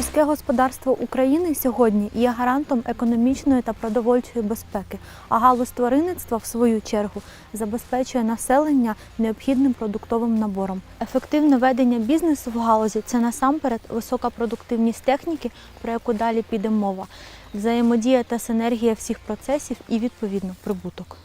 Сільське господарство України сьогодні є гарантом економічної та продовольчої безпеки, а галузь тваринництва, в свою чергу, забезпечує населення необхідним продуктовим набором. Ефективне ведення бізнесу в галузі це насамперед висока продуктивність техніки, про яку далі піде мова, взаємодія та синергія всіх процесів і відповідно прибуток.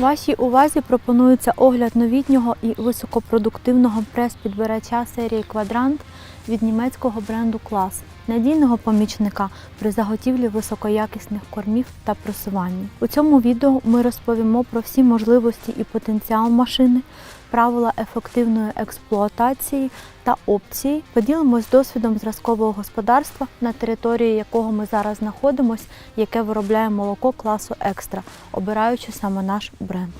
Вашій увазі пропонується огляд новітнього і високопродуктивного прес-підбирача серії Квадрант від німецького бренду Клас, надійного помічника при заготівлі високоякісних кормів та просуванні. У цьому відео ми розповімо про всі можливості і потенціал машини, правила ефективної експлуатації та опції. Поділимось досвідом зразкового господарства, на території якого ми зараз знаходимося, яке виробляє молоко класу екстра, обираючи саме наш бренд.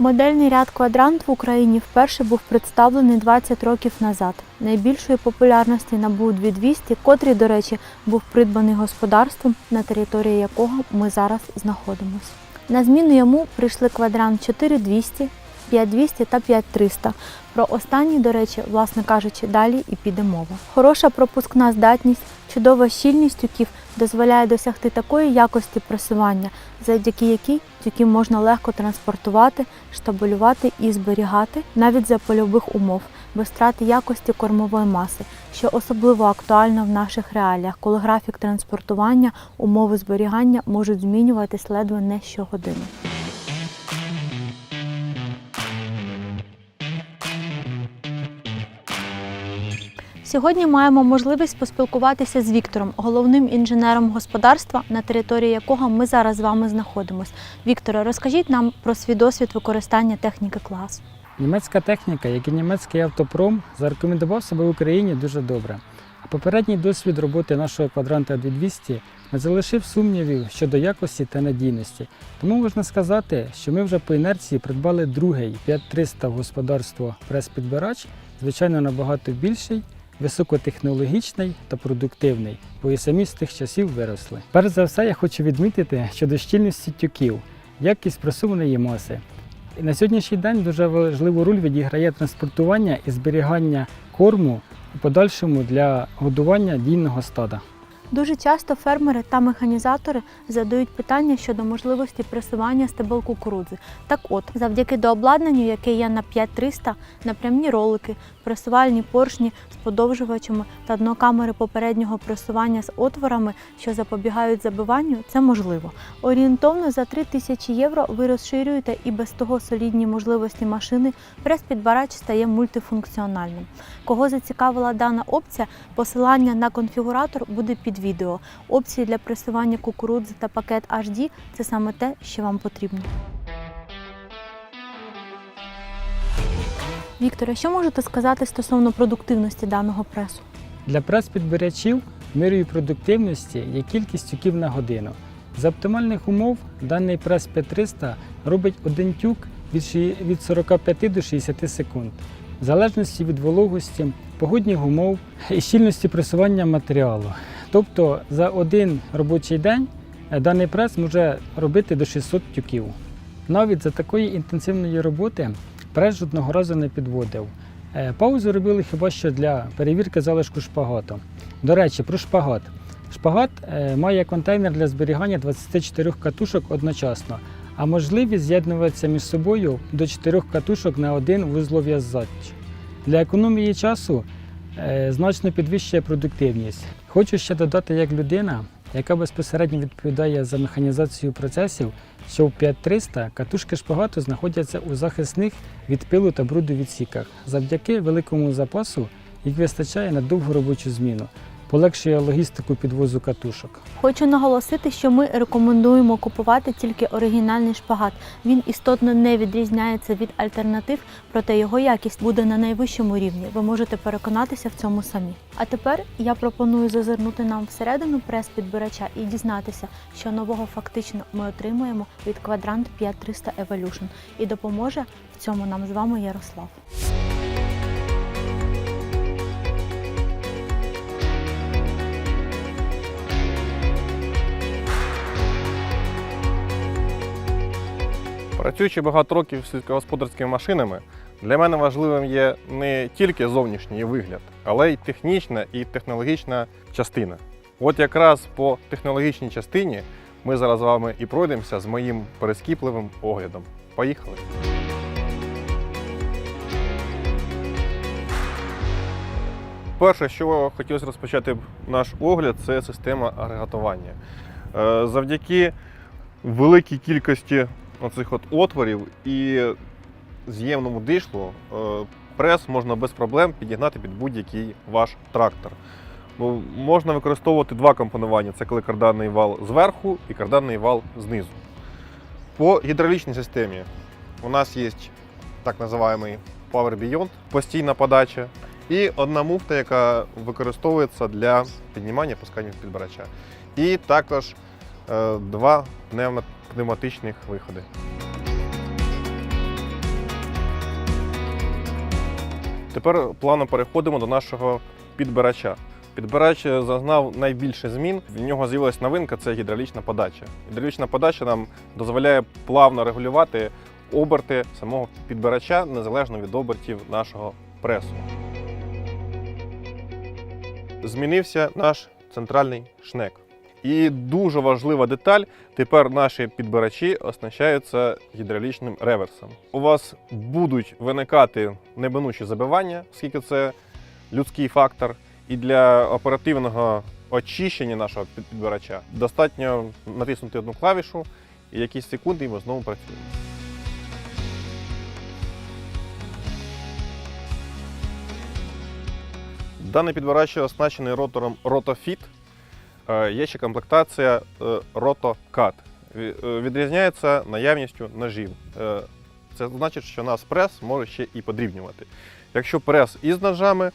Модельний ряд квадрант в Україні вперше був представлений 20 років назад. Найбільшої популярності набув 2200, котрий, до речі, був придбаний господарством, на території якого ми зараз знаходимося. На зміну йому прийшли квадрант 4200, 5200 та 5300. Про останній, до речі, власне кажучи, далі і піде мова. Хороша пропускна здатність, чудова щільність тюків дозволяє досягти такої якості просування, завдяки якій тюки можна легко транспортувати, штабелювати і зберігати навіть за польових умов, без втрати якості кормової маси, що особливо актуально в наших реаліях, коли графік транспортування, умови зберігання можуть змінюватись ледве не щогодини. Сьогодні маємо можливість поспілкуватися з Віктором, головним інженером господарства, на території якого ми зараз з вами знаходимося. Вікторе, розкажіть нам про свій досвід використання техніки клас. Німецька техніка, як і німецький автопром, зарекомендував себе в Україні дуже добре. А попередній досвід роботи нашого квадранта 2200 не залишив сумнівів щодо якості та надійності. Тому можна сказати, що ми вже по інерції придбали другий 5300 господарство прес-підбирач, звичайно набагато більший, високотехнологічний та продуктивний, бо і самі з тих часів виросли. Перш за все, я хочу відмітити щодо щільності тюків, якість просуваної маси. І на сьогоднішній день дуже важливу роль відіграє транспортування і зберігання корму у подальшому для годування дійного стада. Дуже часто фермери та механізатори задають питання щодо можливості пресування стебел кукурудзи. Так от, завдяки дообладнанню, яке є на 5300, напрямні ролики, пресувальні поршні з подовжувачами та днокамери попереднього пресування з отворами, що запобігають забиванню, це можливо. Орієнтовно за 3000 євро ви розширюєте і без того солідні можливості машини, прес-підбирач стає мультифункціональним. Кого зацікавила дана опція, посилання на конфігуратор буде під відео. Опції для пресування кукурудзи та пакет HD – це саме те, що вам потрібно. Вікторе, що можете сказати стосовно продуктивності даного пресу? Для прес-підбирачів мірою продуктивності є кількість тюків на годину. За оптимальних умов даний прес 5300 робить один тюк від 45 до 60 секунд, в залежності від вологості, погодних умов і щільності пресування матеріалу. Тобто за один робочий день е, даний прес може робити до 600 тюків. Навіть за такої інтенсивної роботи прес жодного разу не підводив. Е, Паузу робили хіба що для перевірки залишку шпагату. До речі, про шпагат. Шпагат е, має контейнер для зберігання 24 катушок одночасно, а можливість з'єднуватися між собою до 4 катушок на один вузлов'язач. Для економії часу значно підвищує продуктивність. Хочу ще додати як людина, яка безпосередньо відповідає за механізацію процесів, що в 5300 катушки шпагату знаходяться у захисних від пилу та бруду відсіках. Завдяки великому запасу їх вистачає на довгу робочу зміну, полегшує логістику підвозу катушок. Хочу наголосити, що ми рекомендуємо купувати тільки оригінальний шпагат. Він істотно не відрізняється від альтернатив, проте його якість буде на найвищому рівні. Ви можете переконатися в цьому самі. А тепер я пропоную зазирнути нам всередину прес-підбирача і дізнатися, що нового фактично ми отримуємо від Quadrant 5300 Evolution. І допоможе в цьому нам з вами Ярослав. Працюючи багато років з сільськогосподарськими машинами, для мене важливим є не тільки зовнішній вигляд, але й технічна і технологічна частина. От якраз по технологічній частині ми зараз з вами і пройдемося з моїм перескіпливим оглядом. Поїхали! Перше, що хотілося розпочати наш огляд, це система агрегатування. Е, Завдяки великій кількості оцих от отворів і з'ємному дишлу е, прес можна без проблем підігнати під будь-який ваш трактор. Ну, можна використовувати два компонування: це коли карданний вал зверху і карданний вал знизу. По гідравлічній системі у нас є так називаємий Power Beyond, постійна подача, і одна муфта, яка використовується для піднімання і пускання підбирача. І також е, два пневмо- пневматичних виходи. Тепер плавно переходимо до нашого підбирача. Підбирач зазнав найбільше змін. В нього з'явилась новинка це гідравлічна подача. Гідравлічна подача нам дозволяє плавно регулювати оберти самого підбирача незалежно від обертів нашого пресу. Змінився наш центральний шнек. І дуже важлива деталь: тепер наші підбирачі оснащаються гідравлічним реверсом. У вас будуть виникати неминучі забивання, оскільки це людський фактор. І для оперативного очищення нашого підбирача достатньо натиснути одну клавішу, і якісь секунди і ми знову працюємо. Даний підбирач оснащений ротором RotoFit. Е, Є ще комплектація е, RotoCut. Ві- е, Відрізняється наявністю ножів. Е, Це значить, що нас прес може ще і подрібнювати. Якщо прес із ножами,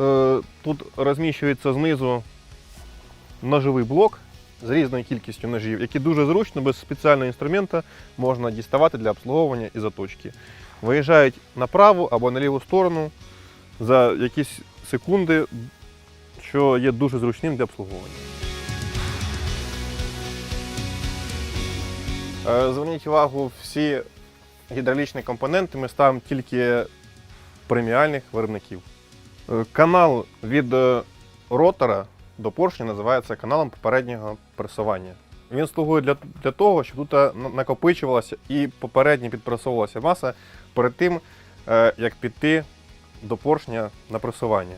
е, тут розміщується знизу ножовий блок з різною кількістю ножів, які дуже зручно, без спеціального інструмента можна діставати для обслуговування і заточки. Виїжджають на праву або на ліву сторону за якісь секунди, що є дуже зручним для обслуговування. Е, Зверніть увагу, всі гідравлічні компоненти ми ставимо тільки преміальних виробників. Е, Канал від е, ротора до поршня називається каналом попереднього пресування. Він слугує для, для того, щоб тут накопичувалася і попередньо підпресовувалася маса перед тим, як піти до поршня на пресування.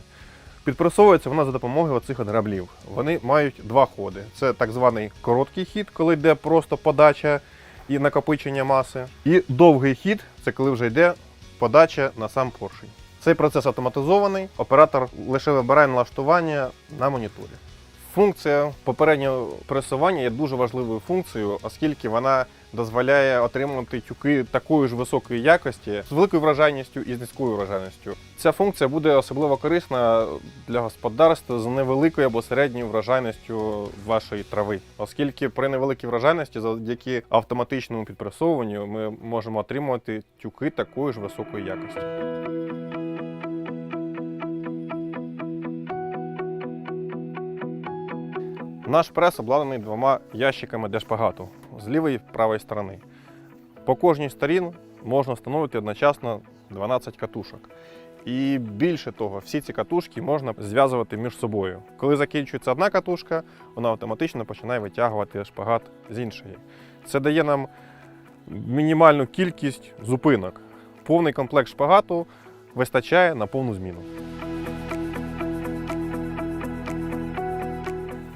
Підпресовується вона за допомогою оцих граблів. Вони мають два ходи. Це так званий короткий хід, коли йде просто подача і накопичення маси. І довгий хід це коли вже йде подача на сам поршень. Цей процес автоматизований, оператор лише вибирає налаштування на моніторі. Функція попереднього пресування є дуже важливою функцією, оскільки вона дозволяє отримувати тюки такої ж високої якості з великою вражайністю і з низькою вражайністю. Ця функція буде особливо корисна для господарств з невеликою або середньою вражайністю вашої трави, оскільки при невеликій вражайності, завдяки автоматичному підпресовуванню, ми можемо отримувати тюки такої ж високої якості. Наш прес обладнаний двома ящиками для шпагату з лівої і правої сторони. По кожній сторін можна встановити одночасно 12 катушок. І більше того, всі ці катушки можна зв'язувати між собою. Коли закінчується одна катушка, вона автоматично починає витягувати шпагат з іншої. Це дає нам мінімальну кількість зупинок. Повний комплект шпагату вистачає на повну зміну.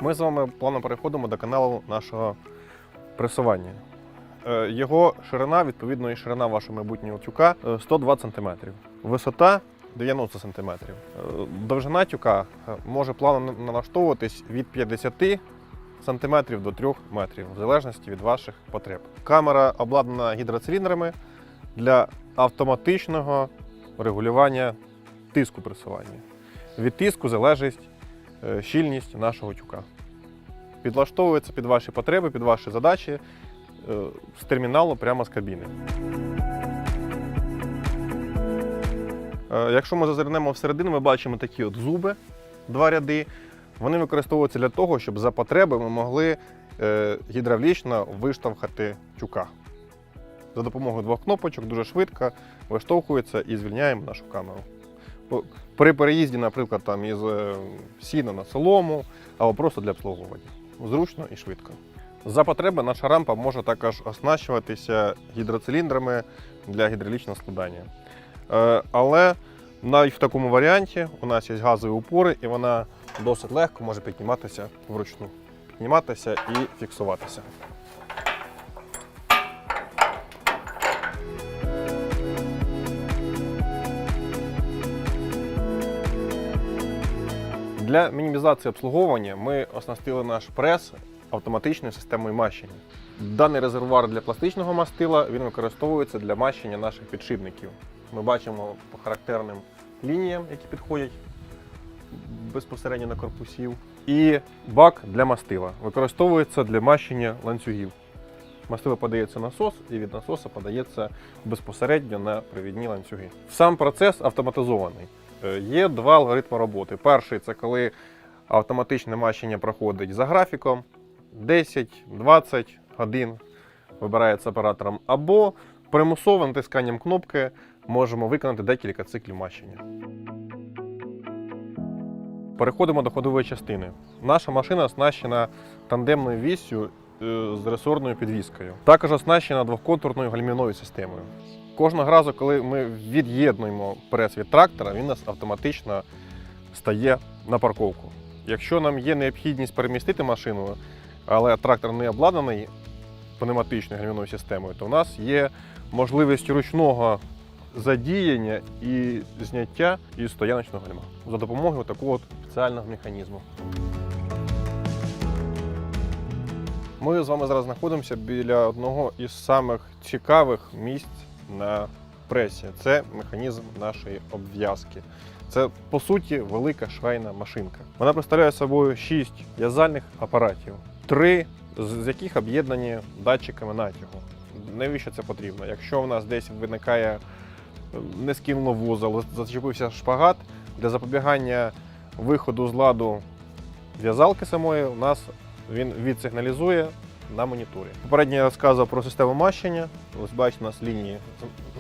Ми з вами плавно переходимо до каналу нашого пресування. Е, Його ширина, відповідно, і ширина вашого майбутнього тюка е, 120 см. Висота 90 см. Е, Довжина тюка е, може плавно налаштовуватись від 50 см до 3 метрів, в залежності від ваших потреб. Камера обладнана гідроциліндрами для автоматичного регулювання тиску пресування. Від тиску залежить е, щільність нашого тюка. Підлаштовується під ваші потреби, під ваші задачі е, з терміналу прямо з кабіни. Е, Якщо ми зазирнемо всередину, ми бачимо такі от зуби, два ряди. Вони використовуються для того, щоб за потреби ми могли е, гідравлічно виштовхати тюка. за допомогою двох кнопочок дуже швидко виштовхується і звільняємо нашу камеру. При переїзді, наприклад, там із сіна на солому або просто для обслуговування. Зручно і швидко. За потреби наша рампа може також оснащуватися гідроциліндрами для гідравлічного складання. Е, Але навіть в такому варіанті у нас є газові упори, і вона досить легко може підніматися вручну. Підніматися і фіксуватися. Для мінімізації обслуговування ми оснастили наш прес автоматичною системою мащення. Даний резервуар для пластичного мастила він використовується для мащення наших підшипників. Ми бачимо по характерним лініям, які підходять безпосередньо на корпусів. І бак для мастила використовується для мащення ланцюгів. Мастило подається насос, і від насоса подається безпосередньо на привідні ланцюги. Сам процес автоматизований. Е, Є два алгоритми роботи. Перший це коли автоматичне мащення проходить за графіком 10-20 годин вибирається оператором, або примусовим натисканням кнопки можемо виконати декілька циклів мащення. Переходимо до ходової частини. Наша машина оснащена тандемною віссю е, з ресорною підвіскою. Також оснащена двохконтурною гальмівною системою. Кожного разу, коли ми від'єднуємо прес від трактора, він нас автоматично стає на парковку. Якщо нам є необхідність перемістити машину, але трактор не обладнаний пневматичною гальмівною системою, то у нас є можливість ручного задіяння і зняття із стояночного гальма за допомогою такого от спеціального механізму. Ми з вами зараз знаходимося біля одного із самих цікавих місць на пресі. Це механізм нашої обв'язки. Це по суті велика швейна машинка. Вона представляє собою 6 в'язальних апаратів, три з яких об'єднані датчиками натягу. Навіщо це потрібно? Якщо в нас десь виникає е, не скинуло вузол, зачепився шпагат для запобігання виходу з ладу в'язалки самої, у нас він відсигналізує на моніторі. Попередньо я розказував про систему мащення. Ось бачите, у нас лінії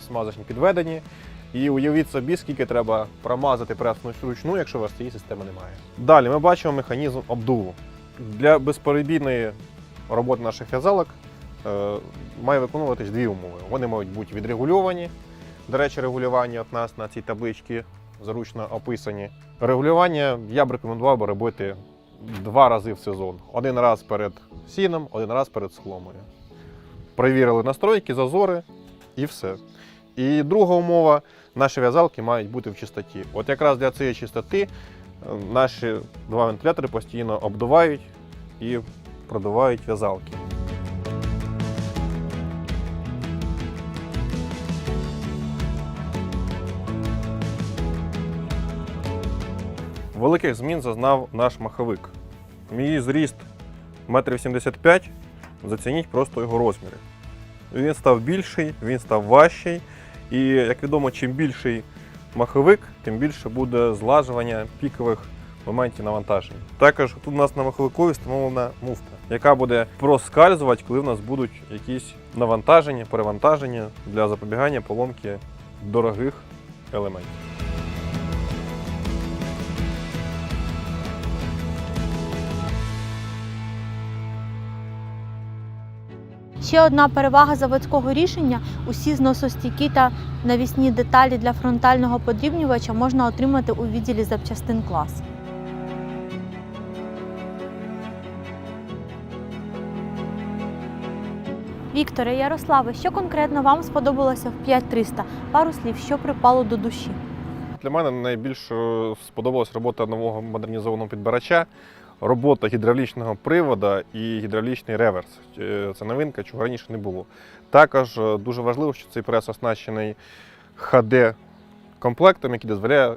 смазочні підведені. І уявіть собі, скільки треба промазати прес вручну, якщо у вас цієї системи немає. Далі ми бачимо механізм обдуву. Для безперебійної роботи наших в'язалок е, має виконуватись дві умови. Вони мають бути відрегульовані. До речі, регулювання от нас на цій табличці зручно описані. Регулювання я б рекомендував би робити два рази в сезон. Один раз перед сіном, один раз перед схломою. Провірили настройки, зазори і все. І друга умова, наші в'язалки мають бути в чистоті. От якраз для цієї чистоти е, наші два вентилятори постійно обдувають і продувають в'язалки. Великих змін зазнав наш маховик. Мій зріст 1,75 м, зацініть просто його розміри. Він став більший, він став важчий. І, як відомо, чим більший маховик, тим більше буде злажування пікових моментів навантажень. Також тут у нас на маховикові встановлена муфта, яка буде проскальзувати, коли в нас будуть якісь навантаження, перевантаження для запобігання поломки дорогих елементів. Ще одна перевага заводського рішення усі зносостійкі та навісні деталі для фронтального подрібнювача можна отримати у відділі запчастин клас. Вікторе Ярославе, що конкретно вам сподобалося в 5300? Пару слів, що припало до душі. Для мене найбільш е, сподобалась робота нового модернізованого підбирача, робота гідравлічного привода і гідравлічний реверс. Е, Це новинка, чого раніше не було. Також е, дуже важливо, що цей прес оснащений HD комплектом, який дозволяє е,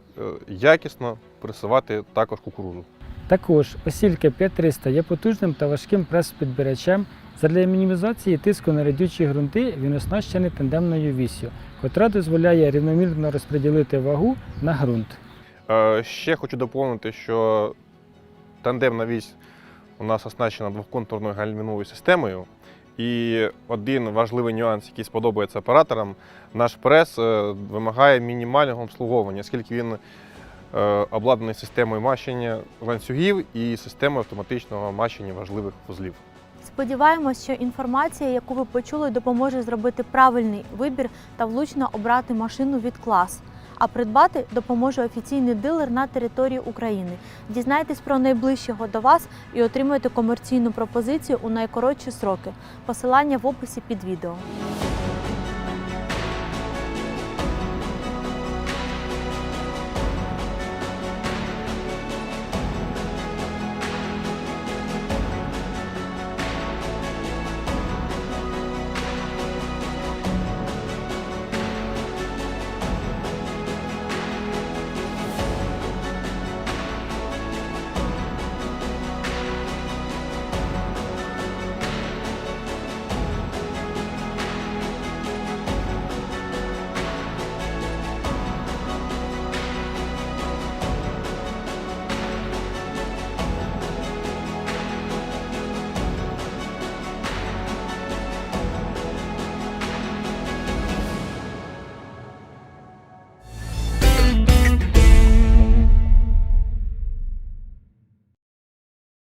якісно пресувати також кукурудзу. Також осілька 5300 є потужним та важким прес-підбирачем. Задля мінімізації тиску на радючі ґрунти він оснащений тандемною вісю, котра дозволяє рівномірно розподілити вагу на ґрунт. Ще хочу доповнити, що тандемна вісь у нас оснащена двохконтурною гальмівною системою, І один важливий нюанс, який сподобається операторам, наш прес е, вимагає мінімального обслуговування, оскільки він е, обладнаний системою мащення ланцюгів і системою автоматичного мащення важливих вузлів. Сподіваємось, що інформація, яку ви почули, допоможе зробити правильний вибір та влучно обрати машину від клас. А придбати допоможе офіційний дилер на території України. Дізнайтесь про найближчого до вас і отримайте комерційну пропозицію у найкоротші сроки. Посилання в описі під відео.